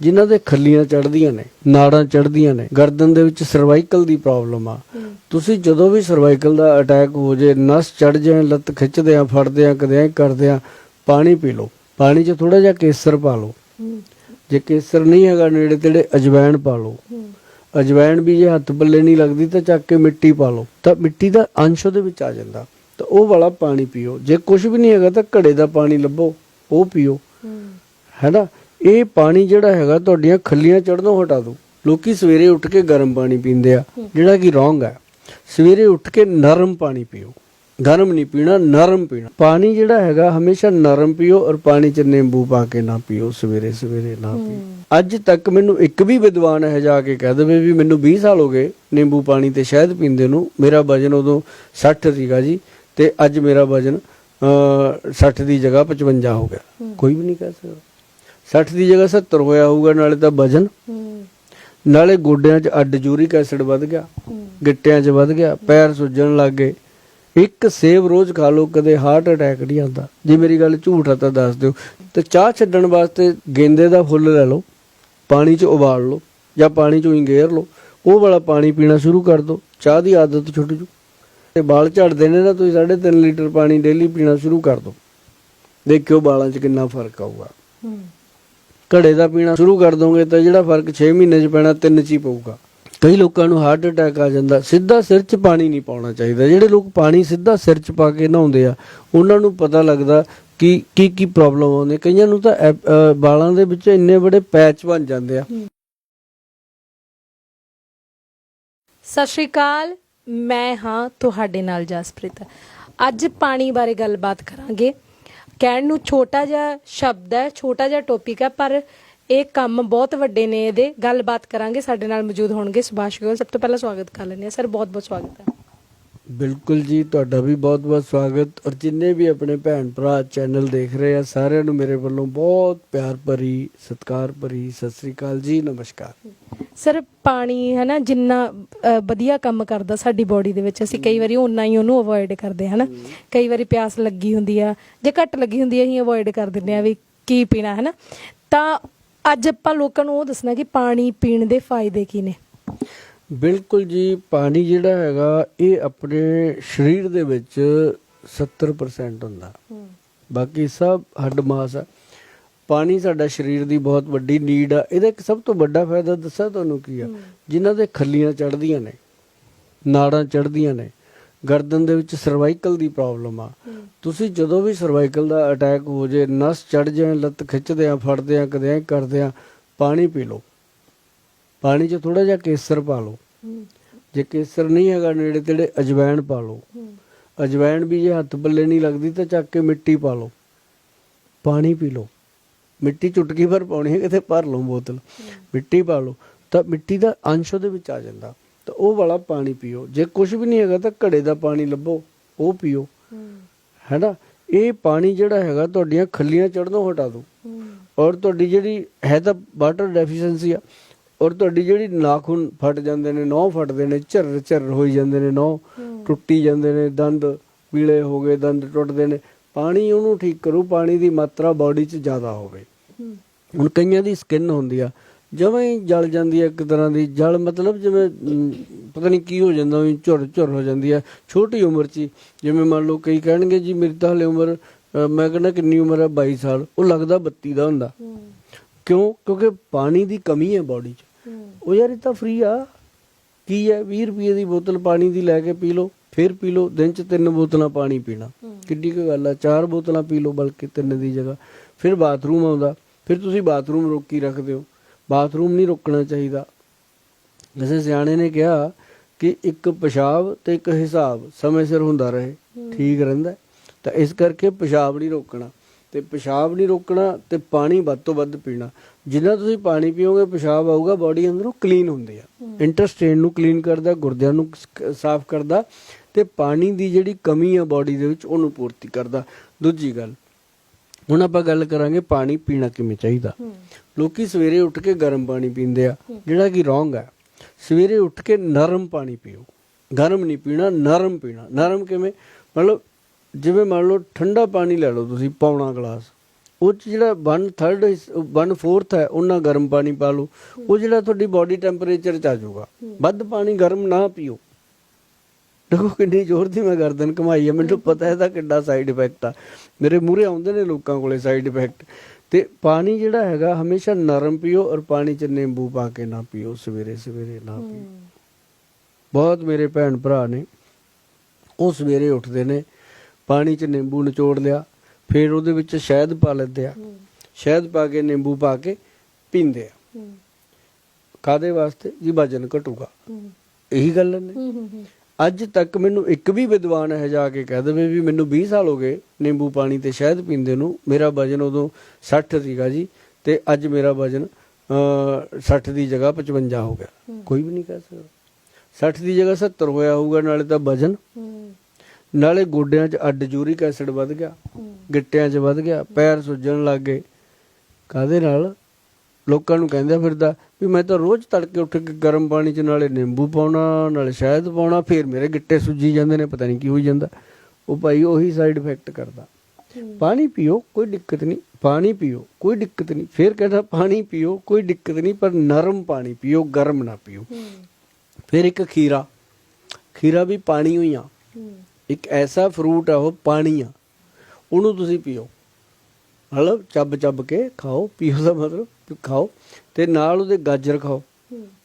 ਜਿਨ੍ਹਾਂ ਦੇ ਖੱਲੀਆਂ ਚੜਦੀਆਂ ਨੇ ਨਾੜਾਂ ਚੜਦੀਆਂ ਨੇ ਗਰਦਨ ਦੇ ਵਿੱਚ ਸਰਵਾਈਕਲ ਦੀ ਪ੍ਰੋਬਲਮ ਆ। ਤੁਸੀਂ ਜਦੋਂ ਵੀ ਸਰਵਾਈਕਲ ਦਾ ਅਟੈਕ ਹੋ ਜੇ ਨਸ ਚੜ ਜਾਏ ਲੱਤ ਖਿੱਚਦੇ ਆ ਫੜਦੇ ਆ ਕਦੇ ਕਰਦੇ ਆ ਪਾਣੀ ਪੀ ਲਓ। ਪਾਣੀ 'ਚ ਥੋੜਾ ਜਿਹਾ ਕੇਸਰ ਪਾ ਲਓ। ਜੇ ਕੇਸਰ ਨਹੀਂ ਹੈਗਾ ਨੇੜੇ ਤੇੜੇ ਅਜਵਾਇਣ ਪਾ ਲਓ। ਅਜਵਾਇਣ ਵੀ ਜੇ ਹੱਥ ਪੱਲੇ ਨਹੀਂ ਲੱਗਦੀ ਤਾਂ ਚੱਕ ਕੇ ਮਿੱਟੀ ਪਾ ਲਓ। ਤਾਂ ਮਿੱਟੀ ਦਾ ਅੰਸ਼ ਉਹਦੇ ਵਿੱਚ ਆ ਜਾਂਦਾ। ਤਾਂ ਉਹ ਵਾਲਾ ਪਾਣੀ ਪੀਓ। ਜੇ ਕੁਝ ਵੀ ਨਹੀਂ ਹੈਗਾ ਤਾਂ ਘੜੇ ਦਾ ਪਾਣੀ ਲੱਭੋ ਉਹ ਪੀਓ। ਹੈਨਾ ਇਹ ਪਾਣੀ ਜਿਹੜਾ ਹੈਗਾ ਤੁਹਾਡੀਆਂ ਖੱਲੀਆਂ ਚੜਨੋਂ ਹਟਾ ਦੋ ਲੋਕੀ ਸਵੇਰੇ ਉੱਠ ਕੇ ਗਰਮ ਪਾਣੀ ਪੀਂਦੇ ਆ। ਜਿਹੜਾ ਕਿ ਰੋਂਗ ਹੈ ਸਵੇਰੇ ਉੱਠ ਕੇ ਨਰਮ ਪਾਣੀ ਪੀਓ। ਗਰਮ ਨਹੀਂ ਪੀਣਾ ਨਰਮ ਪੀਣਾ। ਪਾਣੀ ਜਿਹੜਾ ਹੈਗਾ ਹਮੇਸ਼ਾ ਨਰਮ ਪੀਓ ਔਰ ਪਾਣੀ 'ਚ ਨਿੰਬੂ ਪਾ ਕੇ ਨਾ ਪੀਓ ਸਵੇਰੇ ਸਵੇਰੇ ਨਾ ਪੀਓ। ਅੱਜ ਤੱਕ ਮੈਨੂੰ ਇੱਕ ਵੀ ਵਿਦਵਾਨ ਹੈ ਜਾ ਕੇ ਕਹਿ ਦੇਵੇ ਵੀ ਮੈਨੂੰ 20 ਸਾਲ ਹੋ ਗਏ ਨਿੰਬੂ ਪਾਣੀ ਤੇ ਸ਼ਹਿਦ ਪੀਂਦੇ ਨੂੰ। ਮੇਰਾ ਵਜਨ ਉਦੋਂ 60 ਸੀਗਾ ਜੀ ਤੇ ਅੱਜ ਮੇਰਾ ਵਜਨ ਅਹ, 60 ਦੀ ਜਗ੍ਹਾ 55 ਹੋ ਗਿਆ। ਕੋਈ ਵੀ ਨਹੀਂ ਕਹਿ ਸਕਦਾ। 60 ਦੀ ਜਗ੍ਹਾ 70 ਹੋਇਆ ਹੋਊਗਾ ਨਾਲੇ ਤਾਂ ਵਜਨ। ਨਾਲੇ ਗੋਡਿਆਂ 'ਚ ਅੱਡ ਯੂਰਿਕ ਐਸਿਡ ਵੱਧ ਗਿਆ ਗਿੱਟਿਆਂ 'ਚ ਵੱਧ ਗਿਆ ਪੈਰ ਸੁੱਜਣ ਲੱਗ ਗਏ। ਇੱਕ ਸੇਬ ਰੋਜ਼ ਖਾ ਲਓ ਕਦੇ ਹਾਰਟ ਅਟੈਕ ਨਹੀਂ ਆਉਂਦਾ। ਜੇ ਮੇਰੀ ਗੱਲ ਝੂਠ ਆ ਤਾਂ ਦੱਸ ਦਿਓ। ਤੇ ਚਾਹ ਛੱਡਣ ਵਾਸਤੇ ਗੇਂਦੇ ਦਾ ਫੁੱਲ ਲੈ ਲਓ ਪਾਣੀ 'ਚ ਉਬਾਲ ਲਓ ਜਾਂ ਪਾਣੀ 'ਚੋਂ ਹੀ ਗੇਰ ਲਓ। ਉਹ ਵਾਲਾ ਪਾਣੀ ਪੀਣਾ ਸ਼ੁਰੂ ਕਰ ਦਿਓ ਚਾਹ ਦੀ ਆਦਤ ਛੁੱਟ ਜੂ। ਤੇ ਵਾਲ ਝੜਦੇ ਨੇ ਨਾ ਤੁਸੀਂ 3.5 ਲੀਟਰ ਪਾਣੀ ਡੇਲੀ ਪੀਣਾ ਸ਼ੁਰੂ ਕਰ ਦਿਓ। ਦੇਖਿਓ ਵਾਲਾਂ 'ਚ ਕਿੰਨਾ ਫ਼ਰਕ ਆਊਗਾ। ਘੜੇ ਦਾ ਪੀਣਾ ਸ਼ੁਰੂ ਕਰ ਦੋਗੇ ਤਾਂ ਜਿਹੜਾ ਫ਼ਰਕ 6 ਮਹੀਨੇ 'ਚ ਪੈਣਾ 3 'ਚ ਹੀ ਪਊਗਾ। ਕਈ ਲੋਕਾਂ ਨੂੰ ਹਾਰਟ ਅਟੈਕ ਆ ਜਾਂਦਾ। ਸਿੱਧਾ ਸਿਰ 'ਚ ਪਾਣੀ ਨਹੀਂ ਪਾਉਣਾ ਚਾਹੀਦਾ। ਜਿਹੜੇ ਲੋਕ ਪਾਣੀ ਸਿੱਧਾ ਸਿਰ 'ਚ ਪਾ ਕੇ ਨਹਾਉਂਦੇ ਆ, ਉਹਨਾਂ ਨੂੰ ਪਤਾ ਲੱਗਦਾ ਕਿ ਕੀ ਕੀ ਪ੍ਰੋਬਲਮ ਆਉਂਦੀ। ਕਈਆਂ ਨੂੰ ਤਾਂ ਵਾਲਾਂ ਦੇ ਵਿੱਚ ਇੰਨੇ ਬੜੇ ਪੈਚ ਬਣ ਜਾਂਦੇ ਆ। ਸਤਿ ਸ਼੍ਰੀ ਅਕਾਲ। ਮੈਂ ਹਾਂ ਤੁਹਾਡੇ ਨਾਲ ਜਸਪ੍ਰੀਤ। ਅੱਜ ਪਾਣੀ ਬਾਰੇ ਗੱਲਬਾਤ ਕਰਾਂਗੇ। ਕਹਿਣ ਨੂੰ ਛੋਟਾ ਜਿਹਾ ਸ਼ਬਦ ਹੈ, ਛੋਟਾ ਜਿਹਾ ਟੌਪਿਕ ਹੈ, ਪਰ ਇਹ ਕੰਮ ਬਹੁਤ ਵੱਡੇ ਨੇ ਇਹਦੇ। ਗੱਲਬਾਤ ਕਰਾਂਗੇ, ਸਾਡੇ ਨਾਲ ਮੌਜੂਦ ਹੋਣਗੇ ਸੁਭਾਸ਼ ਗੋਲ ਸਭ ਤੋਂ ਪਹਿਲਾਂ ਸਵਾਗਤ ਕਰ ਲੈਂਦੇ ਆ ਸਰ ਬਹੁਤ ਬਹੁਤ ਸਵਾਗਤ ਹੈ। ਬਿਲਕੁਲ ਜੀ, ਤੁਹਾਡਾ ਵੀ ਬਹੁਤ-ਬਹੁਤ ਸਵਾਗਤ। ਔਰ ਜਿੰਨੇ ਵੀ ਆਪਣੇ ਭੈਣ ਭਰਾ ਚੈਨਲ ਦੇਖ ਰਹੇ ਆ, ਸਾਰਿਆਂ ਨੂੰ ਮੇਰੇ ਵੱਲੋਂ ਬਹੁਤ ਪਿਆਰ ਭਰੀ, ਸਤਿਕਾਰ ਭਰੀ ਸਤਿ ਸ੍ਰੀ ਅਕਾਲ ਜੀ, ਨਮਸਕਾਰ। ਸਰ, ਪਾਣੀ ਹੈ ਨਾ, ਜਿੰਨਾ ਵਧੀਆ ਕੰਮ ਕਰਦਾ ਸਾਡੀ ਬਾਡੀ ਦੇ ਵਿੱਚ, ਅਸੀਂ ਕਈ ਵਾਰੀ ਓਨਾ ਹੀ ਉਹਨੂੰ ਅਵੋਇਡ ਕਰਦੇ ਹਾਂ ਨਾ ਕਈ ਵਾਰੀ ਪਿਆਸ ਲੱਗੀ ਹੁੰਦੀ ਆ, ਜੇ ਘੱਟ ਲੱਗੀ ਹੁੰਦੀ ਆ, ਅਸੀਂ ਅਵੋਇਡ ਕਰ ਦਿੰਦੇ ਆ ਵੀ ਕੀ ਪੀਣਾ ਹੈ ਨਾ ਤਾਂ ਅੱਜ ਆਪਾਂ ਲੋਕਾਂ ਨੂੰ ਉਹ ਦੱਸਣਾ ਕਿ ਪਾਣੀ ਪੀਣ ਦੇ ਫਾਇਦੇ ਕੀ ਨੇ? ਬਿਲਕੁਲ ਜੀ ਪਾਣੀ ਜਿਹੜਾ ਹੈਗਾ ਇਹ ਆਪਣੇ ਸਰੀਰ ਦੇ ਵਿੱਚ 70% ਹੁੰਦਾ। ਬਾਕੀ ਸਭ ਹੱਡ ਮਾਸ ਆ। ਪਾਣੀ ਸਾਡਾ ਸਰੀਰ ਦੀ ਬਹੁਤ ਵੱਡੀ ਨੀਡ ਆ। ਇਹਦਾ ਇੱਕ ਸਭ ਤੋਂ ਵੱਡਾ ਫਾਇਦਾ ਦੱਸਾਂ ਤੁਹਾਨੂੰ ਕੀ ਆ? ਜਿਨ੍ਹਾਂ ਦੇ ਖੱਲੀਆਂ ਚੜਦੀਆਂ ਨੇ ਨਾੜਾਂ ਚੜਦੀਆਂ ਨੇ ਗਰਦਨ ਦੇ ਵਿੱਚ ਸਰਵਾਈਕਲ ਦੀ ਪ੍ਰੋਬਲਮ ਆ। ਤੁਸੀਂ ਜਦੋਂ ਵੀ ਸਰਵਾਈਕਲ ਦਾ ਅਟੈਕ ਹੋ ਜੇ ਨਸ ਚੜ ਜਾਏ ਲੱਤ ਖਿੱਚਦੇ ਆ ਫੜਦੇ ਆ ਕਦੇ ਕਰਦੇ ਆ ਪਾਣੀ ਪੀ ਲਓ। ਪਾਣੀ 'ਚ ਥੋੜਾ ਜਿਹਾ ਕੇਸਰ ਪਾ ਲਓ। ਜੇ ਕੇਸਰ ਨਹੀਂ ਹੈਗਾ ਨੇੜੇ ਤੇੜੇ ਅਜਵਾਇਣ ਪਾ ਲਓ। ਅਜਵਾਇਣ ਵੀ ਜੇ ਹੱਥ ਪੱਲੇ ਨਹੀਂ ਲੱਗਦੀ ਤਾਂ ਚੱਕ ਕੇ ਮਿੱਟੀ ਪਾ ਲਓ। ਪਾਣੀ ਪੀ ਲਓ। ਮਿੱਟੀ ਚੁਟਕੀ ਭਰ ਪਾਉਣੀ ਹੈ ਕਿਤੇ ਭਰ ਲਓ ਬੋਤਲ। ਮਿੱਟੀ ਪਾ ਲਓ। ਤਾਂ ਮਿੱਟੀ ਦਾ ਅੰਸ਼ ਉਹਦੇ ਵਿੱਚ ਆ ਜਾਂਦਾ। ਤਾਂ ਉਹ ਵਾਲਾ ਪਾਣੀ ਪੀਓ। ਜੇ ਕੁਝ ਵੀ ਨਹੀਂ ਹੈਗਾ ਤਾਂ ਘੜੇ ਦਾ ਪਾਣੀ ਲੱਭੋ ਉਹ ਪੀਓ। ਹੈਨਾ? ਇਹ ਪਾਣੀ ਜਿਹੜਾ ਹੈਗਾ ਤੁਹਾਡੀਆਂ ਖੱਲੀਆਂ ਚੜਨੋਂ ਹਟਾ ਦੋ ਔਰ ਤੁਹਾਡੀ ਜਿਹੜੀ ਹੈ ਤਾਂ ਵਾਟਰ ਡੈਫੀਸ਼ੀਐਂਸੀ ਆ ਔਰ ਤੁਹਾਡੀ ਜਿਹੜੀ ਨਾਖੂਨ ਫਟ ਜਾਂਦੇ ਨੇ ਨਹੁੰ ਫਟਦੇ ਨੇ ਝਰ ਝਰ ਹੋਈ ਜਾਂਦੇ ਨੇ ਨਹੁੰ ਟੁੱਟੀ ਜਾਂਦੇ ਨੇ ਦੰਦ ਪੀਲੇ ਹੋ ਗਏ ਦੰਦ ਟੁੱਟਦੇ ਨੇ। ਪਾਣੀ ਉਹਨੂੰ ਠੀਕ ਕਰੂ ਪਾਣੀ ਦੀ ਮਾਤਰਾ ਬਾਡੀ 'ਚ ਜ਼ਿਆਦਾ ਹੋਵੇ। ਹੁਣ ਕਈਆਂ ਦੀ ਸਕਿਨ ਹੁੰਦੀ ਆ ਜਿਵੇਂ ਹੀ ਜਲ ਜਾਂਦੀ ਹੈ ਇੱਕ ਤਰ੍ਹਾਂ ਦੀ ਜਲ ਮਤਲਬ ਜਿਵੇਂ ਪਤਾ ਨਹੀਂ ਕੀ ਹੋ ਜਾਂਦਾ ਉਹ ਝੁਰ ਝੁਰ ਹੋ ਜਾਂਦੀ ਹੈ ਛੋਟੀ ਉਮਰ 'ਚ। ਜਿਵੇਂ ਮੰਨ ਲਓ ਕਈ ਕਹਿਣਗੇ ਜੀ ਮੇਰੀ ਤਾਂ ਹਲੇ ਉਮਰ ਮੈਂ ਕਹਿੰਦਾ ਕਿੰਨੀ ਉਮਰ ਹੈ 22 ਸਾਲ ਉਹ ਲੱਗਦਾ 32 ਦਾ ਹੁੰਦਾ। ਕਿਉਂ? ਕਿਉਂਕਿ ਪਾਣੀ ਦੀ ਕਮੀ ਹੈ ਬਾਡੀ 'ਚ। ਉਹ ਯਾਰ ਇਹ ਤਾਂ ਫ੍ਰੀ ਆ। ਕੀ ਹੈ? 20 ਰੁਪਏ ਦੀ ਬੋਤਲ ਪਾਣੀ ਦੀ ਲੈ ਕੇ ਪੀ ਲਓ ਫਿਰ ਪੀ ਲਓ। ਦਿਨ 'ਚ ਤਿੰਨ ਬੋਤਲਾਂ ਪਾਣੀ ਪੀਣਾ। ਕਿੱਡੀ ਕੁ ਗੱਲ ਆ। ਚਾਰ ਬੋਤਲਾਂ ਪੀ ਲਓ ਬਲਕਿ ਤਿੰਨ ਦੀ ਜਗ੍ਹਾ। ਫਿਰ ਬਾਥਰੂਮ ਆਉਂਦਾ। ਫਿਰ ਤੁਸੀਂ ਬਾਥਰੂਮ ਰੋਕੀ ਰੱਖਦੇ ਹੋ। ਬਾਥਰੂਮ ਨਹੀਂ ਰੁਕਣਾ ਚਾਹੀਦਾ। ਕਿਸੇ ਸਿਆਣੇ ਨੇ ਕਿਹਾ ਕਿ ਇੱਕ ਪਿਸ਼ਾਬ ਤੇ ਇੱਕ ਹਿਸਾਬ ਸਮੇਂ ਸਿਰ ਹੁੰਦਾ ਰਹੇ। ਠੀਕ ਰਹਿੰਦਾ। ਤਾਂ ਇਸ ਕਰਕੇ ਪਿਸ਼ਾਬ ਨਹੀਂ ਰੋਕਣਾ। ਤੇ ਪਿਸ਼ਾਬ ਨਹੀਂ ਰੋਕਣਾ ਤੇ ਪਾਣੀ ਵੱਧ ਤੋਂ ਵੱਧ ਪੀਣਾ। ਜਿੰਨਾ ਤੁਸੀਂ ਪਾਣੀ ਪੀਓਗੇ ਪਿਸ਼ਾਬ ਆਊਗਾ ਬਾਡੀ ਅੰਦਰੋਂ ਕਲੀਨ ਹੁੰਦੀ ਆ। ਇੰਟਰਸਟੇਨ ਨੂੰ ਕਲੀਨ ਕਰਦਾ ਗੁਰਦਿਆਂ ਨੂੰ ਸਾਫ਼ ਕਰਦਾ ਤੇ ਪਾਣੀ ਦੀ ਜਿਹੜੀ ਕਮੀ ਆ ਬਾਡੀ ਦੇ ਵਿੱਚ ਉਹਨੂੰ ਪੂਰਤੀ ਕਰਦਾ। ਦੂਜੀ ਗੱਲ ਹੁਣ ਆਪਾਂ ਗੱਲ ਕਰਾਂਗੇ ਪਾਣੀ ਪੀਣਾ ਕਿਵੇਂ ਚਾਹੀਦਾ। ਲੋਕੀ ਸਵੇਰੇ ਉੱਠ ਕੇ ਗਰਮ ਪਾਣੀ ਪੀਂਦੇ ਆ ਜਿਹੜਾ ਕਿ ਰੋਂਗ ਹੈ ਸਵੇਰੇ ਉੱਠ ਕੇ ਨਰਮ ਪਾਣੀ ਪੀਓ। ਗਰਮ ਨਹੀਂ ਪੀਣਾ ਨਰਮ ਪੀਣਾ। ਨਰਮ ਕਿਵੇਂ? ਮਤਲਬ ਜਿਵੇਂ ਮੰਨ ਲਓ ਠੰਡਾ ਪਾਣੀ ਲੈ ਲਓ ਤੁਸੀਂ ਪੌਣਾ ਗਲਾਸ ਉਹ 'ਚ ਜਿਹੜਾ 1/3 1/4 ਹੈ ਉਹਨਾਂ ਗਰਮ ਪਾਣੀ ਪਾ ਲਓ ਉਹ ਜਿਹੜਾ ਤੁਹਾਡੀ ਬਾਡੀ ਟੈਂਪਰੇਚਰ ਚ ਆ ਜਾਊਗਾ। ਵੱਧ ਪਾਣੀ ਗਰਮ ਨਾ ਪੀਓ। ਦੇਖੋ ਕਿੰਨੀ ਜ਼ੋਰ ਦੀ ਮੈਂ ਗਰਦਨ ਕਮਾਈ ਆ ਮੈਨੂੰ ਪਤਾ ਇਹਦਾ ਕਿੰਨਾ ਸਾਈਡ ਇਫੈਕਟ ਆ। ਮੇਰੇ ਮੂਹਰੇ ਆਉਂਦੇ ਨੇ ਲੋਕਾਂ ਕੋਲੇ ਸਾਈਡ ਇਫੈਕਟ ਤੇ ਪਾਣੀ ਜਿਹੜਾ ਹੈਗਾ ਹਮੇਸ਼ਾ ਨਰਮ ਪੀਓ ਔਰ ਪਾਣੀ 'ਚ ਨਿੰਬੂ ਪਾ ਕੇ ਨਾ ਪੀਓ ਸਵੇਰੇ ਸਵੇਰੇ ਨਾ ਪੀਓ। ਬਹੁਤ ਮੇਰੇ ਭੈਣ ਭਰਾ ਨੇ ਉਹ ਸਵੇਰੇ ਉੱਠਦੇ ਨੇ ਪਾਣੀ 'ਚ ਨਿੰਬੂ ਨਿਚੋੜ ਲਿਆ ਫਿਰ ਉਹਦੇ ਵਿੱਚ ਸ਼ਹਿਦ ਪਾ ਲੈਂਦੇ ਆ। ਸ਼ਹਿਦ ਪਾ ਕੇ ਨਿੰਬੂ ਪਾ ਕੇ ਪੀਂਦੇ ਆ। ਕਾਦੇ ਵਾਸਤੇ? ਜੀ ਵਜਨ ਘਟੂਗਾ। ਇਹੀ ਗੱਲ ਨੇ। ਅੱਜ ਤੱਕ ਮੈਨੂੰ ਇੱਕ ਵੀ ਵਿਦਵਾਨ ਹੈ ਜਾ ਕੇ ਕਹਿ ਦੇਵੇ ਵੀ ਮੈਨੂੰ 20 ਸਾਲ ਹੋ ਗਏ ਨਿੰਬੂ ਪਾਣੀ ਤੇ ਸ਼ਹਿਦ ਪੀਂਦੇ ਨੂੰ। ਮੇਰਾ ਵਜਨ ਉਦੋਂ 60 ਸੀਗਾ ਜੀ ਤੇ ਅੱਜ ਮੇਰਾ ਵਜਨ ਅਹ, 60 ਦੀ ਜਗ੍ਹਾ 55 ਹੋ ਗਿਆ। ਕੋਈ ਵੀ ਨਹੀਂ ਕਹਿ ਸਕਦਾ। 60 ਦੀ ਜਗ੍ਹਾ 70 ਹੋਇਆ ਹੋਊਗਾ ਨਾਲੇ ਤਾਂ ਵਜਨ ਨਾਲੇ ਗੋਡਿਆਂ 'ਚ ਅੱਡ ਯੂਰਿਕ ਐਸਿਡ ਵੱਧ ਗਿਆ ਗਿੱਟਿਆਂ 'ਚ ਵੱਧ ਗਿਆ ਪੈਰ ਸੁੱਜਣ ਲੱਗ ਗਏ। ਕਾਦੇ ਨਾਲ? ਲੋਕਾਂ ਨੂੰ ਕਹਿੰਦਾ ਫਿਰਦਾ ਵੀ ਮੈਂ ਤਾਂ ਰੋਜ਼ ਤੜਕੇ ਉੱਠ ਕੇ ਗਰਮ ਪਾਣੀ 'ਚ ਨਾਲੇ ਨਿੰਬੂ ਪਾਉਣਾ ਨਾਲੇ ਸ਼ਹਿਦ ਪਾਉਣਾ ਫਿਰ ਮੇਰੇ ਗਿੱਟੇ ਸੁੱਜੀ ਜਾਂਦੇ ਨੇ ਪਤਾ ਨਹੀਂ ਕੀ ਹੋਈ ਜਾਂਦਾ। ਉਹ ਭਾਈ ਉਹੀ ਸਾਈਡ ਇਫੈਕਟ ਕਰਦਾ। ਪਾਣੀ ਪੀਓ ਕੋਈ ਦਿੱਕਤ ਨਹੀਂ ਪਾਣੀ ਪੀਓ ਕੋਈ ਦਿੱਕਤ ਨਹੀਂ ਫਿਰ ਕਹਿੰਦਾ ਪਾਣੀ ਪੀਓ ਕੋਈ ਦਿੱਕਤ ਨਹੀਂ ਪਰ ਨਰਮ ਪਾਣੀ ਪੀਓ ਗਰਮ ਨਾ ਪੀਓ। ਫਿਰ ਇੱਕ ਖੀਰਾ ਖੀਰਾ ਵੀ ਪਾਣੀ ਹੋਈ ਆ। ਇੱਕ ਐਸਾ ਫਰੂਟ ਆ ਉਹ ਪਾਣੀ ਆ ਉਹਨੂੰ ਤੁਸੀਂ ਪੀਓ। ਮਤਲਬ ਚੱਬ ਚੱਬ ਕੇ ਖਾਓ ਪੀਓ ਦਾ ਮਤਲਬ ਖਾਓ ਤੇ ਨਾਲ ਉਹਦੇ ਗਾਜਰ ਖਾਓ।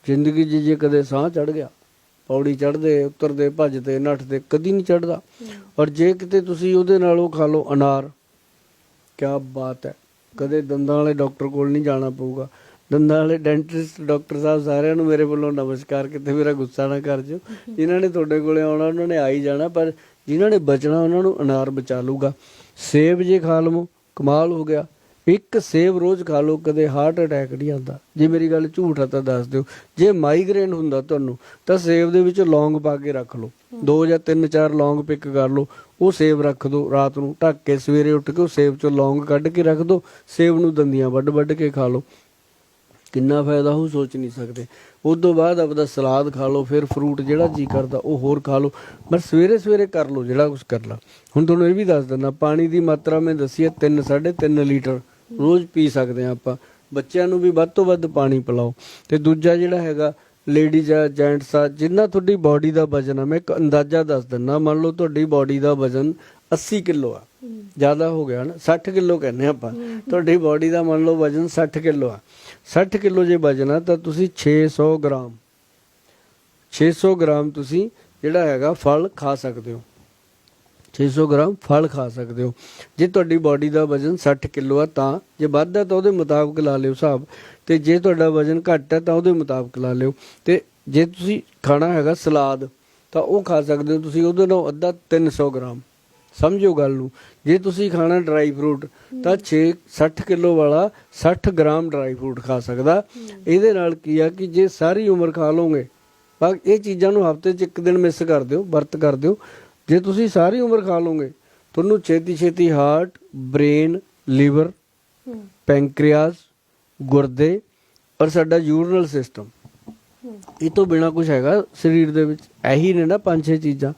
ਜ਼ਿੰਦਗੀ 'ਚ ਜੇ ਕਦੇ ਸਾਹ ਚੜ ਗਿਆ ਪੌੜੀ ਚੜਦੇ ਉਤਰਦੇ ਭੱਜਦੇ ਨੱਠਦੇ ਕਦੀ ਨਹੀਂ ਚੜਦਾ ਔਰ ਜੇ ਕਿਤੇ ਤੁਸੀਂ ਉਹਦੇ ਨਾਲ ਉਹ ਖਾ ਲਓ ਅਨਾਰ ਕਿਆ ਬਾਤ ਹੈ। ਕਦੇ ਦੰਦਾਂ ਵਾਲੇ ਡਾਕਟਰ ਕੋਲ ਨਹੀਂ ਜਾਣਾ ਪਊਗਾ। ਦੰਦਾਂ ਵਾਲੇ ਡੈਂਟਿਸਟ ਡਾਕਟਰ ਸਾਹਿਬ ਸਾਰਿਆਂ ਨੂੰ ਮੇਰੇ ਵੱਲੋਂ ਨਮਸਕਾਰ ਕਿਤੇ ਮੇਰਾ ਗੁੱਸਾ ਨਾ ਕਰ ਜਿਓ ਜਿਨ੍ਹਾਂ ਨੇ ਤੁਹਾਡੇ ਕੋਲੇ ਆਉਣਾ ਉਹਨਾਂ ਨੇ ਆ ਹੀ ਜਾਣਾ ਪਰ ਜਿਨ੍ਹਾਂ ਨੇ ਬਚਣਾ ਉਹਨਾਂ ਨੂੰ ਅਨਾਰ ਬਚਾ ਲੂਗਾ ਸੇਬ ਜੇ ਖਾ ਲਵੋ, ਕਮਾਲ ਹੋ ਗਿਆ। ਇੱਕ ਸੇਬ ਰੋਜ਼ ਖਾ ਲਓ, ਕਦੇ ਹਾਰਟ ਅਟੈਕ ਨਹੀਂ ਆਉਂਦਾ। ਜੇ ਮੇਰੀ ਗੱਲ ਝੂਠ ਆ ਤਾਂ ਦੱਸ ਦਿਓ। ਜੇ ਮਾਈਗ੍ਰੇਨ ਹੁੰਦਾ ਤੁਹਾਨੂੰ, ਤਾਂ ਸੇਬ ਦੇ ਵਿੱਚ ਲੌਂਗ ਪਾ ਕੇ ਰੱਖ ਲਓ। ਦੋ ਜਾਂ ਤਿੰਨ ਚਾਰ ਲੌਂਗ ਪਿਕ ਕਰ ਲਓ। ਉਹ ਸੇਬ ਰੱਖ ਦਿਓ ਰਾਤ ਨੂੰ। ਢੱਕ ਕੇ ਸਵੇਰੇ ਉੱਠ ਕੇ ਉਹ ਸੇਬ ਚੋਂ ਲੌਂਗ ਕੱਢ ਕੇ ਰੱਖ ਦਿਓ। ਸੇਬ ਨੂੰ ਦੰਦੀਆਂ ਵੱਢ ਵੱਢ ਕੇ ਖਾ ਲਓ। ਕਿੰਨਾ ਫਾਇਦਾ ਹੋ ਸੋਚ ਨਹੀਂ ਸਕਦੇ। ਉਸ ਤੋਂ ਬਾਅਦ ਆਪਦਾ ਸਲਾਦ ਖਾ ਲਓ ਫਿਰ ਫਰੂਟ ਜਿਹੜਾ ਜੀ ਕਰਦਾ ਉਹ ਹੋਰ ਖਾ ਲਓ। ਪਰ ਸਵੇਰੇ ਸਵੇਰੇ ਕਰ ਲਓ ਜਿਹੜਾ ਕੁਝ ਕਰਨਾ ਹੁਣ ਤੁਹਾਨੂੰ ਇਹ ਵੀ ਦੱਸ ਦਿੰਦਾ ਪਾਣੀ ਦੀ ਮਾਤਰਾ ਮੈਂ ਦੱਸੀ ਹੈ 3 3.5 ਲੀਟਰ ਰੋਜ਼ ਪੀ ਸਕਦੇ ਆ ਆਪਾਂ। ਬੱਚਿਆਂ ਨੂੰ ਵੀ ਵੱਧ ਤੋਂ ਵੱਧ ਪਾਣੀ ਪਿਲਾਓ। ਤੇ ਦੂਜਾ ਜਿਹੜਾ ਹੈਗਾ ਲੇਡੀਜ਼ ਆ ਜੈਂਟਸ ਆ ਜਿੰਨਾ ਤੁਹਾਡੀ ਬਾਡੀ ਦਾ ਵਜਨ ਆ ਮੈਂ ਇੱਕ ਅੰਦਾਜ਼ਾ ਦੱਸ ਦਿੰਦਾ ਮੰਨ ਲਓ ਤੁਹਾਡੀ ਬਾਡੀ ਦਾ ਵਜਨ 80 ਕਿਲੋ ਆ। ਜ਼ਿਆਦਾ ਹੋ ਗਿਆ ਨਾ 60 ਕਿਲੋ ਕਹਿੰਦੇ ਆਪਾਂ। ਤੁਹਾਡੀ ਬਾਡੀ ਦਾ ਮੰਨ ਲਓ ਵਜਨ 60 ਕਿਲੋ ਆ। 60 ਕਿਲੋ ਜੇ ਵਜਨ ਆ ਤਾਂ ਤੁਸੀਂ 600 ਗ੍ਰਾਮ। 600 ਗ੍ਰਾਮ ਤੁਸੀਂ ਜਿਹੜਾ ਹੈਗਾ ਫਲ ਖਾ ਸਕਦੇ ਹੋ। 600 ਗ੍ਰਾਮ ਫਲ ਖਾ ਸਕਦੇ ਹੋ। ਜੇ ਤੁਹਾਡੀ ਬਾਡੀ ਦਾ ਵਜਨ 60 ਕਿਲੋ ਆ ਤਾਂ, ਜੇ ਵੱਧ ਹੈ ਤਾਂ ਉਹਦੇ ਮੁਤਾਬਕ ਲਾ ਲਿਓ ਹਿਸਾਬ। ਤੇ ਜੇ ਤੁਹਾਡਾ ਵਜਨ ਘੱਟ ਹੈ ਤਾਂ ਉਹਦੇ ਮੁਤਾਬਕ ਲਾ ਲਿਓ। ਤੇ ਜੇ ਤੁਸੀਂ ਖਾਣਾ ਹੈਗਾ ਸਲਾਦ, ਤਾਂ ਉਹ ਖਾ ਸਕਦੇ ਹੋ। ਤੁਸੀਂ ਉਹਦੇ ਨਾਲ ਅੱਧਾ 300 ਗ੍ਰਾਮ। ਸਮਝੋ ਗੱਲ ਨੂੰ। ਜੇ ਤੁਸੀਂ ਖਾਣਾ ਡਰਾਈ ਫਰੂਟ ਤਾਂ 6 60 ਕਿਲੋ ਵਾਲਾ 60 ਗ੍ਰਾਮ ਡਰਾਈ ਫਰੂਟ ਖਾ ਸਕਦਾ। ਇਹਦੇ ਨਾਲ ਕੀ ਆ ਕਿ ਜੇ ਸਾਰੀ ਉਮਰ ਖਾ ਲਓਗੇ ਬਾਕੀ ਇਹ ਚੀਜ਼ਾਂ ਨੂੰ ਹਫ਼ਤੇ 'ਚ ਇੱਕ ਦਿਨ ਮਿਸ ਕਰ ਦਿਓ ਵਰਤ ਕਰ ਦਿਓ। ਜੇ ਤੁਸੀਂ ਸਾਰੀ ਉਮਰ ਖਾ ਲਓਗੇ ਤੁਹਾਨੂੰ ਛੇਤੀ ਛੇਤੀ ਹਾਰਟ ਬ੍ਰੇਨ ਲੀਵਰ ਪੈਂਕ੍ਰੀਆਸ ਗੁਰਦੇ ਔਰ ਸਾਡਾ ਯੂਰਨਲ ਸਿਸਟਮ ਇਹ ਤੋਂ ਬਿਨਾ ਕੁਝ ਹੈਗਾ ਸਰੀਰ ਦੇ ਵਿੱਚ। ਇਹੀ ਨੇ ਨਾ ਪੰਜ ਛੇ ਚੀਜ਼ਾਂ।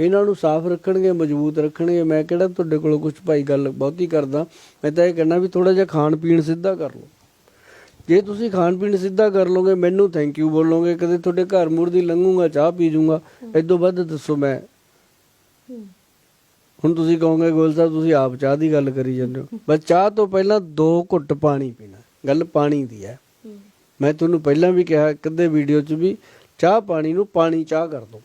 ਇਹਨਾਂ ਨੂੰ ਸਾਫ਼ ਰੱਖਣਗੇ ਮਜ਼ਬੂਤ ਰੱਖਣਗੇ। ਮੈਂ ਕਿਹੜਾ ਤੁਹਾਡੇ ਕੋਲੋਂ ਕੁਝ ਭਾਈ ਗੱਲ ਬਹੁਤੀ ਕਰਦਾ। ਮੈਂ ਤਾਂ ਇਹ ਕਹਿਣਾ ਵੀ ਥੋੜਾ ਜਿਹਾ ਖਾਣ ਪੀਣ ਸਿੱਧਾ ਕਰ ਲਓ। ਜੇ ਤੁਸੀਂ ਖਾਣ ਪੀਣ ਸਿੱਧਾ ਕਰ ਲੋਗੇ ਮੈਨੂੰ ਥੈਂਕ ਯੂ ਬੋਲੋਗੇ ਕਦੇ ਤੁਹਾਡੇ ਘਰ ਮੂਰ ਦੀ ਲੰਘੂਗਾ ਚਾਹ ਪੀ ਜੂੰਗਾ ਇਦੋਂ ਵੱਧ ਦੱਸੋ ਮੈਂ। ਹੁਣ ਤੁਸੀਂ ਕਹੋਗੇ ਗੋਲ ਸਾਹਿਬ ਤੁਸੀਂ ਆਪ ਚਾਹ ਦੀ ਗੱਲ ਕਰੀ ਜਾਂਦੇ ਹੋ। ਬਸ ਚਾਹ ਤੋਂ ਪਹਿਲਾਂ ਦੋ ਘੁੱਟ ਪਾਣੀ ਪੀਣਾ। ਗੱਲ ਪਾਣੀ ਦੀ ਹੈ। ਮੈਂ ਤੁਹਾਨੂੰ ਪਹਿਲਾਂ ਵੀ ਕਿਹਾ ਕਦੇ ਵੀਡੀਓ 'ਚ ਵੀ ਚਾਹ ਪਾਣੀ ਨੂੰ ਪਾਣੀ ਚਾਹ ਕਰ ਦੋ।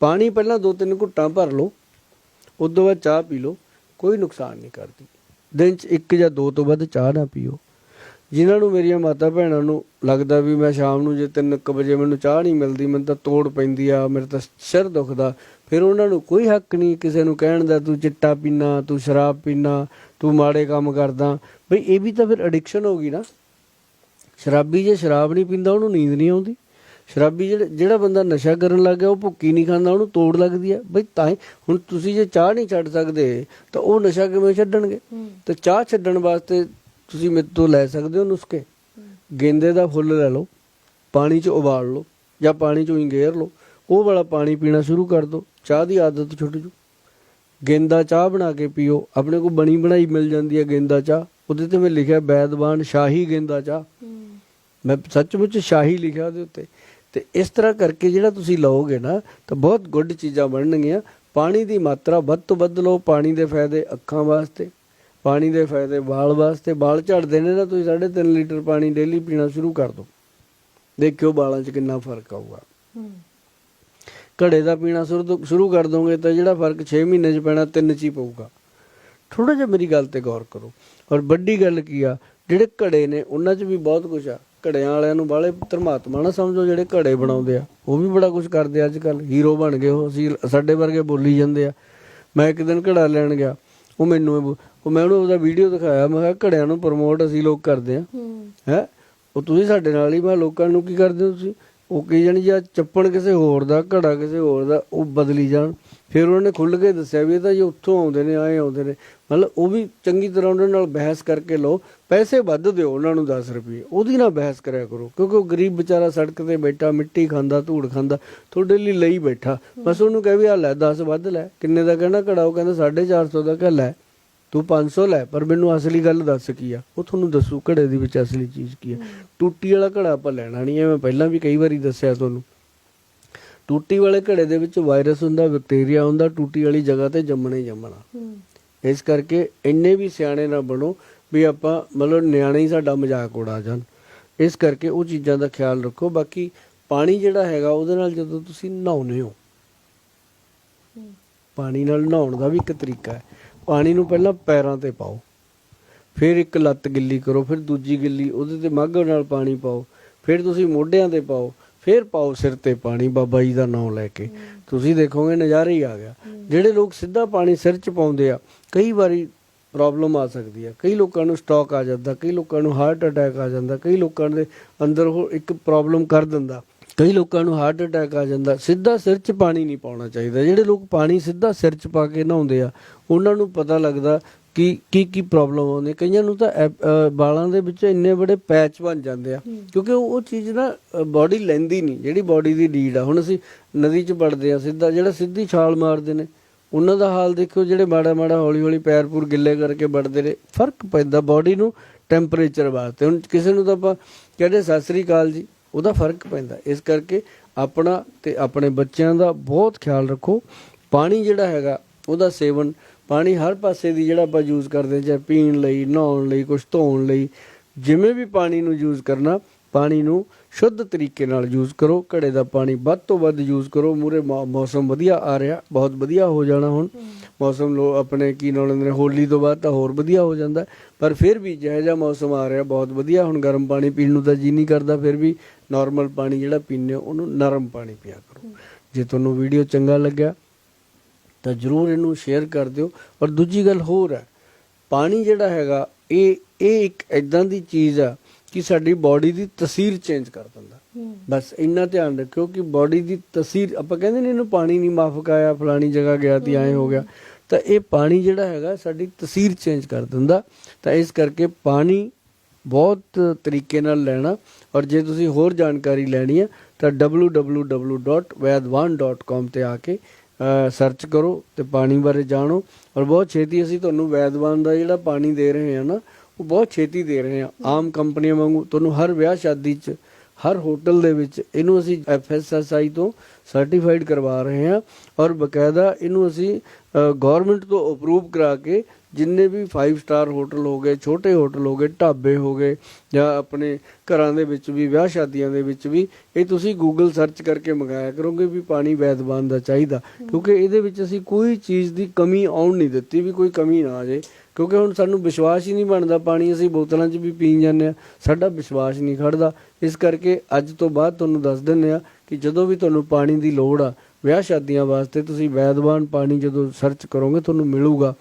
ਪਾਣੀ ਪਹਿਲਾਂ ਦੋ ਤਿੰਨ ਘੁੱਟਾਂ ਭਰ ਲਓ ਉਸ ਤੋਂ ਬਾਅਦ ਚਾਹ ਪੀ ਲਓ, ਕੋਈ ਨੁਕਸਾਨ ਨਹੀਂ ਕਰਦੀ। ਦਿਨ 'ਚ ਇੱਕ ਜਾਂ ਦੋ ਤੋਂ ਵੱਧ ਚਾਹ ਨਾ ਪੀਓ। ਜਿਨ੍ਹਾਂ ਨੂੰ ਮੇਰੀਆਂ ਮਾਤਾ ਭੈਣਾਂ ਨੂੰ ਲੱਗਦਾ ਵੀ ਮੈਂ ਸ਼ਾਮ ਨੂੰ ਜੇ 3:00 ਵਜੇ ਮੈਨੂੰ ਚਾਹ ਨਹੀਂ ਮਿਲਦੀ, ਮੈਨੂੰ ਤਾਂ ਤੋੜ ਪੈਂਦੀ ਆ, ਮੇਰੇ ਤਾਂ ਸਿਰ ਦੁਖਦਾ, ਫਿਰ ਉਹਨਾਂ ਨੂੰ ਕੋਈ ਹੱਕ ਨਹੀਂ ਕਿਸੇ ਨੂੰ ਕਹਿਣ ਦਾ, ਤੂੰ ਚਿੱਟਾ ਪੀਣਾ ਤੂੰ ਸ਼ਰਾਬ ਪੀਣਾ ਤੂੰ ਮਾੜੇ ਕੰਮ ਕਰਦਾ। ਬਈ ਇਹ ਵੀ ਤਾਂ ਫਿਰ ਐਡਿਕਸ਼ਨ ਹੋ ਗਈ ਨਾ। ਸ਼ਰਾਬੀ ਜੇ ਸ਼ਰਾਬ ਨਹੀਂ ਪੀਂਦਾ, ਉਹਨੂੰ ਨੀਂਦ ਨਹੀਂ ਆਉਂਦੀ। ਸ਼ਰਾਬੀ ਜਿਹੜਾ ਬੰਦਾ ਨਸ਼ਾ ਕਰਨ ਲੱਗ ਗਿਆ ਉਹ ਭੁੱਕੀ ਨਹੀਂ ਖਾਂਦਾ ਉਹਨੂੰ ਤੋੜ ਲੱਗਦੀ ਹੈ ਬਈ ਤਾਂ ਹੁਣ ਤੁਸੀਂ ਜੇ ਚਾਹ ਨਹੀਂ ਛੱਡ ਸਕਦੇ ਤਾਂ ਉਹ ਨਸ਼ਾ ਕਿਵੇਂ ਛੱਡਣਗੇ? ਤੇ ਚਾਹ ਛੱਡਣ ਵਾਸਤੇ ਤੁਸੀਂ ਮੇਰੇ ਤੋਂ ਲੈ ਸਕਦੇ ਹੋ ਨੁਸਖੇ। ਗੇਂਦੇ ਦਾ ਫੁੱਲ ਲੈ ਲਓ ਪਾਣੀ 'ਚ ਉਬਾਲ ਲਓ ਜਾਂ ਪਾਣੀ 'ਚੋਂ ਹੀ ਗੇਰ ਲਓ ਉਹ ਵਾਲਾ ਪਾਣੀ ਪੀਣਾ ਸ਼ੁਰੂ ਕਰ ਦਿਓ ਚਾਹ ਦੀ ਆਦਤ ਛੁੱਟ ਜੂ। ਗੇਂਦਾ ਚਾਹ ਬਣਾ ਕੇ ਪੀਓ ਆਪਣੇ ਕੋਲ ਬਣੀ ਬਣਾਈ ਮਿਲ ਜਾਂਦੀ ਹੈ ਗੇਂਦਾ ਚਾਹ ਉਹਦੇ ਤੇ ਮੈਂ ਲਿਖਿਆ ਬੈਦਬਾਨ ਸ਼ਾਹੀ ਗੇਂਦਾ ਚਾਹ। ਮੈਂ ਸੱਚਮੁੱਚ ਸ਼ਾਹੀ ਲਿਖਿਆ ਉਹਦੇ ਉੱਤੇ। ਤੇ ਇਸ ਤਰ੍ਹਾਂ ਕਰਕੇ ਜਿਹੜਾ ਤੁਸੀਂ ਲਓਗੇ ਨਾ ਤਾਂ ਬਹੁਤ ਗੁੱਡ ਚੀਜ਼ਾਂ ਬਣਨਗੀਆਂ। ਪਾਣੀ ਦੀ ਮਾਤਰਾ ਵੱਧ ਤੋਂ ਵੱਧ ਲਓ ਪਾਣੀ ਦੇ ਫਾਇਦੇ ਅੱਖਾਂ ਵਾਸਤੇ ਪਾਣੀ ਦੇ ਫਾਇਦੇ ਵਾਲ ਵਾਸਤੇ। ਵਾਲ ਝੜਦੇ ਨੇ ਨਾ ਤੁਸੀਂ 3.5 ਲੀਟਰ ਪਾਣੀ ਡੇਲੀ ਪੀਣਾ ਸ਼ੁਰੂ ਕਰ ਦਿਓ। ਦੇਖਿਓ ਵਾਲਾਂ 'ਚ ਕਿੰਨਾ ਫ਼ਰਕ ਆਊਗਾ। ਘੜੇ ਦਾ ਪੀਣਾ ਸ਼ੁਰੂ ਕਰ ਦੋਗੇ ਤਾਂ ਜਿਹੜਾ ਫ਼ਰਕ 6 ਮਹੀਨੇ 'ਚ ਪੈਣਾ 3 'ਚ ਹੀ ਪਊਗਾ। ਥੋੜਾ ਜਿਹਾ ਮੇਰੀ ਗੱਲ ਤੇ ਗੌਰ ਕਰੋ। ਔਰ ਵੱਡੀ ਗੱਲ ਕੀ ਆ ਜਿਹੜੇ ਘੜੇ ਨੇ ਉਹਨਾਂ 'ਚ ਵੀ ਬਹੁਤ ਕੁਝ ਆ। ਘੜਿਆਂ ਵਾਲਿਆਂ ਨੂੰ ਬਾਲੇ ਧਰਮਾਤਮਾ ਨਾ ਸਮਝੋ ਜਿਹੜੇ ਘੜੇ ਬਣਾਉਂਦੇ ਆ। ਉਹ ਵੀ ਬੜਾ ਕੁਝ ਕਰਦੇ ਅੱਜ ਕੱਲ ਹੀਰੋ ਬਣ ਗਏ ਉਹ ਅਸੀਂ ਸਾਡੇ ਵਰਗੇ ਬੋਲੀ ਜਾਂਦੇ ਆ। ਮੈਂ ਇੱਕ ਦਿਨ ਘੜਾ ਲੈਣ ਗਿਆ। ਉਹ ਮੈਨੂੰ ਉਹ ਮੈਂ ਉਹਨੂੰ ਉਹਦਾ ਵੀਡੀਓ ਦਿਖਾਇਆ। ਮੈਂ ਕਿਹਾ ਘੜਿਆਂ ਨੂੰ ਪ੍ਰਮੋਟ ਅਸੀਂ ਲੋਕ ਕਰਦੇ ਆ। ਹੈ? ਉਹ ਤੁਸੀਂ ਸਾਡੇ ਨਾਲ ਹੀ ਮੈਂ ਲੋਕਾਂ ਨੂੰ ਕੀ ਕਰਦੇ ਹੋ ਤੁਸੀਂ? ਉਹ ਕਹੀ ਜਾਣੀ ਜਾਂ ਚੱਪਣ ਕਿਸੇ ਹੋਰ ਦਾ ਘੜਾ ਕਿਸੇ ਹੋਰ ਦਾ ਉਹ ਬਦਲੀ ਜਾਣ। ਫਿਰ ਉਹਨਾਂ ਨੇ ਖੁੱਲ ਕੇ ਦੱਸਿਆ ਵੀ ਇਹ ਤਾਂ ਜੇ ਉੱਥੋਂ ਆਉਂਦੇ ਨੇ ਆਏ ਆਉਂਦੇ ਨੇ। ਮਤਲਬ ਉਹ ਵੀ ਚੰਗੀ ਤਰ੍ਹਾਂ ਉਹਨਾਂ ਨਾਲ ਬਹਿਸ ਕਰਕੇ ਲਓ ਪੈਸੇ ਵੱਧ ਦਿਓ ਉਹਨਾਂ ਨੂੰ 10 ਰੁਪਏ। ਉਹਦੀ ਨਾਲ ਬਹਿਸ ਕਰਿਆ ਕਰੋ ਕਿਉਂਕਿ ਉਹ ਗਰੀਬ ਵਿਚਾਰਾ ਸੜਕ ਤੇ ਬੈਠਾ ਮਿੱਟੀ ਖਾਂਦਾ ਧੂੜ ਖਾਂਦਾ ਤੁਹਾਡੇ ਲਈ ਲਈ ਬੈਠਾ। ਬਸ ਉਹਨੂੰ ਕਹਿ ਵੀ ਆ ਲੈ 10 ਵੱਧ ਲੈ। ਕਿੰਨੇ ਦਾ ਕਹਿੰਦਾ ਘੜਾ ਉਹ ਕਹਿੰਦਾ 450 ਦਾ ਕਹ ਲੈ ਤੂੰ 500 ਲੈ ਪਰ ਮੈਨੂੰ ਅਸਲੀ ਗੱਲ ਦੱਸ ਕੀ ਆ? ਉਹ ਤੁਹਾਨੂੰ ਦੱਸੂ ਘੜੇ ਦੇ ਵਿੱਚ ਅਸਲੀ ਚੀਜ਼ ਕੀ ਆ। ਟੂਟੀ ਵਾਲਾ ਘੜਾ ਆਪਾਂ ਲੈਣਾ ਨਹੀਂ ਐ ਮੈਂ ਪਹਿਲਾਂ ਵੀ ਕਈ ਵਾਰੀ ਦੱਸਿਆ ਤੁਹਾਨੂੰ। ਟੂਟੀ ਵਾਲੇ ਘੜੇ ਦੇ ਵਿੱਚ ਵਾਇਰਸ ਹੁੰਦਾ ਬੈਕਟੀਰੀਆ ਹੁੰਦਾ ਟੂਟੀ ਵਾਲੀ ਜਗ੍ਹਾ ਤੇ ਜੰਮਣਾ ਜੰਮਣਾ। ਇਸ ਕਰਕੇ ਇੰਨੇ ਵੀ ਸਿਆਣੇ ਨਾ ਬਣੋ ਵੀ ਆਪਾਂ ਮਤਲਬ ਨਿਆਣੇ ਹੀ ਸਾਡਾ ਮਜ਼ਾਕ ਉਡਾ ਜਾਣ। ਇਸ ਕਰਕੇ ਉਹ ਚੀਜ਼ਾਂ ਦਾ ਖਿਆਲ ਰੱਖੋ। ਬਾਕੀ ਪਾਣੀ ਜਿਹੜਾ ਹੈਗਾ ਉਹਦੇ ਨਾਲ ਜਦੋਂ ਤੁਸੀਂ ਨਹਾਉਂਦੇ ਹੋ। ਪਾਣੀ ਨਾਲ ਨਹਾਉਣ ਦਾ ਵੀ ਇੱਕ ਤਰੀਕਾ ਹੈ। ਪਾਣੀ ਨੂੰ ਪਹਿਲਾਂ ਪੈਰਾਂ ਤੇ ਪਾਓ। ਫਿਰ ਇੱਕ ਲੱਤ ਗਿੱਲੀ ਕਰੋ ਫਿਰ ਦੂਜੀ ਗਿੱਲੀ ਉਹਦੇ ਤੇ ਮੱਗ ਨਾਲ ਪਾਣੀ ਪਾਓ। ਫਿਰ ਤੁਸੀਂ ਮੋਢਿਆਂ ਤੇ ਪਾਓ। ਫਿਰ ਪਾਓ ਸਿਰ ਤੇ ਪਾਣੀ, ਬਾਬਾ ਜੀ ਦਾ ਨਾਮ ਲੈ ਕੇ। ਤੁਸੀਂ ਦੇਖੋਗੇ ਨਜ਼ਾਰਾ ਹੀ ਆ ਗਿਆ। ਜਿਹੜੇ ਲੋਕ ਸਿੱਧਾ ਪਾਣੀ ਸਿਰ 'ਚ ਪਾਉਂਦੇ ਆ, ਕਈ ਵਾਰੀ ਪ੍ਰੋਬਲਮ ਆ ਸਕਦੀ ਹੈ ਕਈ ਲੋਕਾਂ ਨੂੰ ਸਟ੍ਰੋਕ ਆ ਜਾਂਦਾ, ਕਈ ਲੋਕਾਂ ਨੂੰ ਹਾਰਟ ਅਟੈਕ ਆ ਜਾਂਦਾ, ਕਈ ਲੋਕਾਂ ਦੇ ਅੰਦਰ ਉਹ ਇੱਕ ਪ੍ਰੋਬਲਮ ਕਰ ਦਿੰਦਾ। ਕਈ ਲੋਕਾਂ ਨੂੰ ਹਾਰਟ ਅਟੈਕ ਆ ਜਾਂਦਾ। ਸਿੱਧਾ ਸਿਰ 'ਚ ਪਾਣੀ ਨਹੀਂ ਪਾਉਣਾ ਚਾਹੀਦਾ। ਜਿਹੜੇ ਲੋਕ ਪਾਣੀ ਸਿੱਧਾ ਸਿਰ 'ਚ ਪਾ ਕੇ ਨਹਾਉਂਦੇ ਆ, ਉਹਨਾਂ ਨੂੰ ਪਤਾ ਲੱਗਦਾ ਕਿ ਕੀ ਕੀ ਪ੍ਰੋਬਲਮ ਆਉਂਦੀ ਕਈਆਂ ਨੂੰ ਤਾਂ ਐ- ਅ, ਵਾਲਾਂ ਦੇ ਵਿੱਚ ਇੰਨੇ ਬੜੇ ਪੈਚ ਬਣ ਜਾਂਦੇ ਆ ਕਿਉਂਕਿ ਉਹ ਉਹ ਚੀਜ਼ ਨਾ ਬਾਡੀ ਲੈਂਦੀ ਨਹੀਂ ਜਿਹੜੀ ਬਾਡੀ ਦੀ ਨੀਡ ਆ। ਹੁਣ ਅਸੀਂ ਨਦੀ 'ਚ ਵੜਦੇ ਆ ਸਿੱਧਾ ਜਿਹੜਾ ਸਿੱਧੀ ਛਾਲ ਮਾਰਦੇ ਨੇ ਉਹਨਾਂ ਦਾ ਹਾਲ ਦੇਖਿਓ ਜਿਹੜੇ ਮਾੜਾ ਮਾੜਾ ਹੌਲੀ ਹੌਲੀ ਪੈਰ ਪੂਰ ਗਿੱਲੇ ਕਰਕੇ ਵੜਦੇ ਨੇ ਫ਼ਰਕ ਪੈਂਦਾ ਬਾਡੀ ਨੂੰ ਟੈਂਪਰੇਚਰ ਵਾਸਤੇ। ਹੁਣ ਕਿਸੇ ਨੂੰ ਤਾਂ ਆਪਾਂ ਕਹਿੰਦੇ ਸਤਿ ਸ੍ਰੀ ਅਕਾਲ ਜੀ ਉਹਦਾ ਫ਼ਰਕ ਪੈਂਦਾ। ਇਸ ਕਰਕੇ ਆਪਣਾ ਤੇ ਆਪਣੇ ਬੱਚਿਆਂ ਦਾ ਬਹੁਤ ਖਿਆਲ ਰੱਖੋ। ਪਾਣੀ ਜਿਹੜਾ ਹੈਗਾ ਉਹਦਾ ਸੇਵਨ ਪਾਣੀ ਹਰ ਪਾਸੇ ਦੀ ਜਿਹੜਾ ਆਪਾਂ ਯੂਜ਼ ਕਰਦੇ ਚਾਹੇ ਪੀਣ ਲਈ ਨਹਾਉਣ ਲਈ ਕੁਝ ਧੋਣ ਲਈ ਜਿਵੇਂ ਵੀ ਪਾਣੀ ਨੂੰ ਯੂਜ਼ ਕਰਨਾ ਪਾਣੀ ਨੂੰ ਸ਼ੁੱਧ ਤਰੀਕੇ ਨਾਲ ਯੂਜ਼ ਕਰੋ ਘੜੇ ਦਾ ਪਾਣੀ ਵੱਧ ਤੋਂ ਵੱਧ ਯੂਜ਼ ਕਰੋ ਮੂਰੇ ਮੌਸਮ ਵਧੀਆ ਆ ਰਿਹਾ ਬਹੁਤ ਵਧੀਆ ਹੋ ਜਾਣਾ ਹੁਣ। ਮੌਸਮ ਲੋ ਆਪਣੇ ਕੀ ਨਾਲ ਨੇ ਹੋਲੀ ਤੋਂ ਬਾਅਦ ਤਾਂ ਹੋਰ ਵਧੀਆ ਹੋ ਜਾਂਦਾ ਪਰ ਫਿਰ ਵੀ ਜਿਹੋ ਜਿਹਾ ਮੌਸਮ ਆ ਰਿਹਾ ਬਹੁਤ ਵਧੀਆ ਹੁਣ ਗਰਮ ਪਾਣੀ ਪੀਣ ਨੂੰ ਤਾਂ ਜੀ ਨਹੀਂ ਕਰਦਾ ਫਿਰ ਵੀ ਨਾਰਮਲ ਪਾਣੀ ਜਿਹੜਾ ਪੀਂਦੇ ਉਹਨੂੰ ਨਰਮ ਪਾਣੀ ਪੀਆ ਕਰੋ। ਜੇ ਤੁਹਾਨੂੰ ਵੀਡੀਓ ਚੰਗਾ ਲੱਗਿਆ ਤਾਂ ਜਰੂਰ ਇਹਨੂੰ ਸ਼ੇਅਰ ਕਰ ਦਿਓ। ਔਰ ਦੂਜੀ ਗੱਲ ਹੋਰ ਹੈ ਪਾਣੀ ਜਿਹੜਾ ਹੈਗਾ ਇਹ ਇਹ ਇੱਕ ਐਦਾਂ ਦੀ ਚੀਜ਼ ਆ ਕਿ ਸਾਡੀ ਬਾਡੀ ਦੀ ਤਸਵੀਰ ਚੇਂਜ ਕਰ ਦਿੰਦਾ। ਬਸ ਇੰਨਾ ਧਿਆਨ ਰੱਖਿਓ ਕਿ ਬਾਡੀ ਦੀ ਤਸਵੀਰ ਆਪਾਂ ਕਹਿੰਦੇ ਨੇ ਇਹਨੂੰ ਪਾਣੀ ਨਹੀਂ ਮਾਫਕ ਆਇਆ ਫਲਾਣੀ ਜਗ੍ਹਾ ਗਿਆ ਤੀ ਐਂ ਹੋ ਗਿਆ। ਤਾਂ ਇਹ ਪਾਣੀ ਜਿਹੜਾ ਹੈਗਾ ਸਾਡੀ ਤਸਵੀਰ ਚੇਂਜ ਕਰ ਦਿੰਦਾ। ਤਾਂ ਇਸ ਕਰਕੇ ਪਾਣੀ ਬਹੁਤ ਤਰੀਕੇ ਨਾਲ ਲੈਣਾ। ਔਰ ਜੇ ਤੁਸੀਂ ਹੋਰ ਜਾਣਕਾਰੀ ਲੈਣੀ ਹੈ ਤਾਂ www.vedwan.com ਤੇ ਆ ਕੇ ਸਰਚ ਕਰੋ ਤੇ ਪਾਣੀ ਬਾਰੇ ਜਾਣੋ। ਔਰ ਬਹੁਤ ਛੇਤੀ ਅਸੀਂ ਤੁਹਾਨੂੰ ਵੈਦਵਾਨ ਦਾ ਜਿਹੜਾ ਪਾਣੀ ਦੇ ਰਹੇ ਹਾਂ ਨਾ, ਉਹ ਬਹੁਤ ਛੇਤੀ ਦੇ ਰਹੇ ਹਾਂ। ਆਮ ਕੰਪਨੀਆਂ ਵਾਂਗੂ ਤੁਹਾਨੂੰ ਹਰ ਵਿਆਹ ਸ਼ਾਦੀ 'ਚ, ਹਰ ਹੋਟਲ ਦੇ ਵਿੱਚ ਇਹਨੂੰ ਅਸੀਂ ਐਫਐਸਐਸਆਈ ਤੋਂ ਸਰਟੀਫਾਈਡ ਕਰਵਾ ਰਹੇ ਹਾਂ। ਔਰ ਬਕਾਇਦਾ ਇਹਨੂੰ ਅਸੀਂ ਗਵਰਨਮੈਂਟ ਤੋਂ ਅਪਰੂਵ ਕਰਾ ਕੇ ਜਿੰਨੇ ਵੀ 5 ਸਟਾਰ ਹੋਟਲ ਹੋ ਗਏ, ਛੋਟੇ ਹੋਟਲ ਹੋ ਗਏ, ਢਾਬੇ ਹੋ ਗਏ ਜਾਂ ਆਪਣੇ ਘਰਾਂ ਦੇ ਵਿੱਚ ਵੀ, ਵਿਆਹ ਸ਼ਾਦੀਆਂ ਦੇ ਵਿੱਚ ਵੀ, ਇਹ ਤੁਸੀਂ ਗੂਗਲ ਸਰਚ ਕਰਕੇ ਮੰਗਾਇਆ ਕਰੋਗੇ ਵੀ ਪਾਣੀ ਵੈਦਵਾਨ ਦਾ ਚਾਹੀਦਾ। ਕਿਉਂਕਿ ਇਹਦੇ ਵਿੱਚ ਅਸੀਂ ਕੋਈ ਚੀਜ਼ ਦੀ ਕਮੀ ਆਉਣ ਨਹੀਂ ਦਿੱਤੀ ਵੀ ਕੋਈ ਕਮੀ ਨਾ ਆ ਜਾਏ। ਕਿਉਂਕਿ ਹੁਣ ਸਾਨੂੰ ਵਿਸ਼ਵਾਸ ਹੀ ਨਹੀਂ ਬਣਦਾ ਪਾਣੀ ਅਸੀਂ ਬੋਤਲਾਂ 'ਚ ਵੀ ਪੀ ਜਾਂਦੇ ਆ ਸਾਡਾ ਵਿਸ਼ਵਾਸ ਨਹੀਂ ਖੜਦਾ। ਇਸ ਕਰਕੇ ਅੱਜ ਤੋਂ ਬਾਅਦ ਤੁਹਾਨੂੰ ਦੱਸ ਦਿੰਦੇ ਆ ਕਿ ਜਦੋਂ ਵੀ ਤੁਹਾਨੂੰ ਪਾਣੀ ਦੀ ਲੋੜ ਆ ਵਿਆਹ ਸ਼ਾਦੀਆਂ ਵਾਸਤੇ ਤੁਸੀਂ ਵੈਦਵਾਨ ਪਾਣੀ ਜਦੋਂ ਸਰਚ ਕਰੋਗੇ, ਤੁਹਾਨੂੰ ਮਿਲੂਗਾ।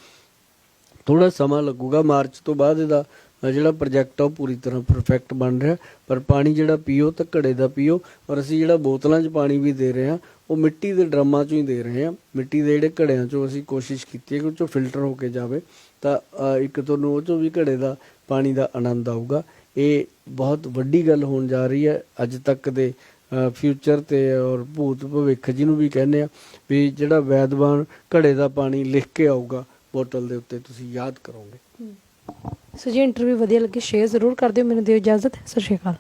ਥੋੜਾ ਸਮਾਂ ਲੱਗੂਗਾ। ਮਾਰਚ ਤੋਂ ਬਾਅਦ ਇਹਦਾ ਜਿਹੜਾ ਪ੍ਰੋਜੈਕਟ ਆ, ਉਹ ਪੂਰੀ ਤਰ੍ਹਾਂ ਪਰਫੈਕਟ ਬਣ ਰਿਹਾ। ਪਰ ਪਾਣੀ ਜਿਹੜਾ ਪੀਓ ਤਾਂ ਘੜੇ ਦਾ ਪੀਓ, ਔਰ ਅਸੀਂ ਜਿਹੜਾ ਬੋਤਲਾਂ 'ਚ ਪਾਣੀ ਵੀ ਦੇ ਰਹੇ ਹਾਂ, ਉਹ ਮਿੱਟੀ ਦੇ ਡਰਮਾਂ 'ਚੋਂ ਹੀ ਦੇ ਰਹੇ ਹਾਂ। ਮਿੱਟੀ ਦੇ ਜਿਹੜੇ ਘੜਿਆਂ 'ਚੋਂ ਅਸੀਂ ਕੋਸ਼ਿਸ਼ ਕੀਤੀ ਹੈ ਕਿ ਉਹ 'ਚੋਂ ਫਿਲਟਰ ਹੋ ਕੇ ਜਾਵੇ, ਤਾਂ ਇੱਕ ਤੁਹਾਨੂੰ ਉਹ 'ਚੋਂ ਵੀ ਘੜੇ ਦਾ ਪਾਣੀ ਦਾ ਆਨੰਦ ਆਊਗਾ। ਇਹ ਬਹੁਤ ਵੱਡੀ ਗੱਲ ਹੋਣ ਜਾ ਰਹੀ ਹੈ। ਅੱਜ ਤੱਕ ਦੇ ਫਿਊਚਰ ਤੇ ਔਰ ਭੂਤ ਭਵਿੱਖ ਜਿਹਨੂੰ ਵੀ ਕਹਿੰਦੇ ਆ, ਵੀ ਜਿਹੜਾ ਵੈਦਵਾਨ ਘੜੇ ਦਾ ਪਾਣੀ ਲਿਖ ਕੇ ਆਊਗਾ, ਬੋਤਲ ਦੇ ਉੱਤੇ ਤੁਸੀਂ ਯਾਦ ਕਰੋਗੇ। ਸੋ ਜੀ ਇੰਟਰਵਿਊ ਵਧੀਆ ਲੱਗੀ ਸ਼ੇਅਰ ਜ਼ਰੂਰ ਕਰ ਦਿਓ, ਮੈਨੂੰ ਦਿਓ ਇਜਾਜ਼ਤ। ਸਤਿ ਸ਼੍ਰੀ ਅਕਾਲ।